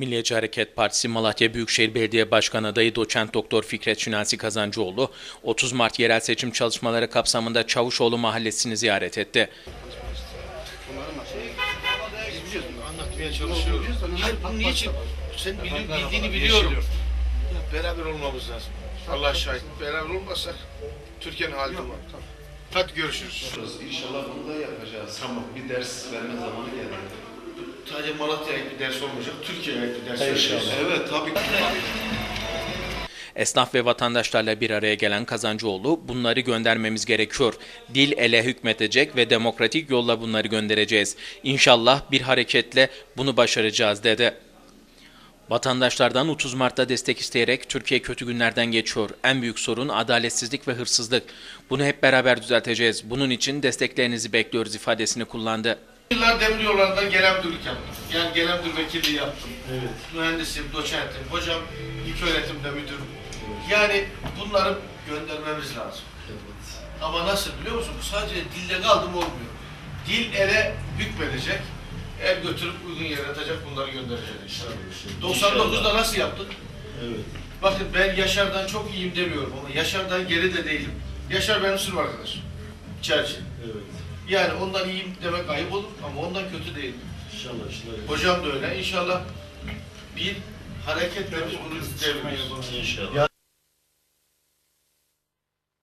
Milliyetçi Hareket Partisi Malatya Büyükşehir Belediye Başkanı adayı doçent doktor Fikret Şinasi Kazancıoğlu 30 Mart yerel seçim çalışmaları kapsamında Çavuşoğlu mahallesini ziyaret etti. anlatmaya çalışıyorum. Hayır, bunun niçin? Sen bildiğini biliyorum. Beraber olmamız lazım. Allah şahit. Beraber olmazsak Türkiye'nin hali var. Hadi görüşürüz. İnşallah bunu da yapacağız. Tamam. Bir ders verme zamanı geldi. Sadece Malatya'ya bir ders olmayacak. Türkiye'ye bir ders vereceğiz. Evet tabii ki. Esnaf ve vatandaşlarla bir araya gelen Kazancıoğlu bunları göndermemiz gerekiyor. Dil ele hükmetecek ve demokratik yolla bunları göndereceğiz. İnşallah bir hareketle bunu başaracağız dedi. Vatandaşlardan 30 Mart'ta destek isteyerek Türkiye kötü günlerden geçiyor. En büyük sorun adaletsizlik ve hırsızlık. Bunu hep beraber düzelteceğiz. Bunun için desteklerinizi bekliyoruz ifadesini kullandı. Yıllar demir yollarından gelen müdürlük yaptım. Yani gelen müdür vekilliği yaptım. Evet. Mühendisim, doçentim, hocam ilk öğretimde müdürüm. Yani bunları göndermemiz lazım. Ama nasıl biliyor musun? Bu sadece dilde kaldım olmuyor. Dil ele hükmedecek. El götürüp uygun yere atacak bunları göndereceğiz inşallah. 99'da nasıl yaptık? Evet. Bakın ben Yaşar'dan çok iyiyim demiyorum ama Yaşar'dan geri de değilim. Yaşar benim sınıf arkadaşım. İçerci. Evet. Yani ondan iyiyim demek ayıp olur ama ondan kötü değilim. İnşallah inşallah. Hocam da öyle. İnşallah bir hareketle biz bunu devrimiz. İnşallah.